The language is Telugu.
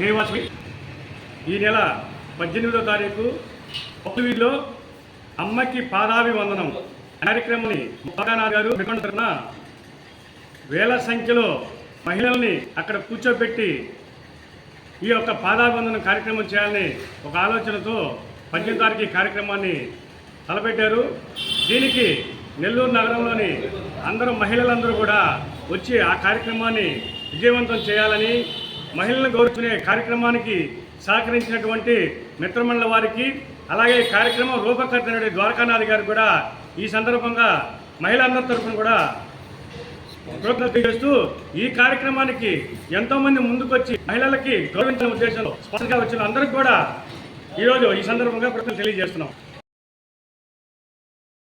జయవాసవి ఈ నెల పద్దెనిమిదో తారీఖు పొక్కువీధిలో అమ్మకి పాదాభివందనం కార్యక్రమాన్ని ముప్పగానాథ్ గారు పెట్టుకుంటున్న వేల సంఖ్యలో మహిళల్ని అక్కడ కూర్చోబెట్టి ఈ యొక్క పాదాభివందనం కార్యక్రమం చేయాలని ఒక ఆలోచనతో పద్దెనిమిది తారీఖు ఈ కార్యక్రమాన్ని తలపెట్టారు. దీనికి నెల్లూరు నగరంలోని అందరూ మహిళలందరూ కూడా వచ్చి ఆ కార్యక్రమాన్ని విజయవంతం చేయాలని మహిళలను గౌరవించుకునే కార్యక్రమానికి సహకరించినటువంటి మిత్రమండల వారికి అలాగే ఈ కార్యక్రమం రూపకర్త ద్వారకానాథ్ గారికి కూడా ఈ సందర్భంగా మహిళలందరి తరఫున కూడా కృతజ్ఞత చేస్తూ ఈ కార్యక్రమానికి ఎంతోమంది ముందుకొచ్చి మహిళలకి గౌరవించిన ఉద్దేశంలో స్పష్టంగా వచ్చిన అందరికి కూడా ఈరోజు ఈ సందర్భంగా కృతజ్ఞతలు తెలియజేస్తున్నాం.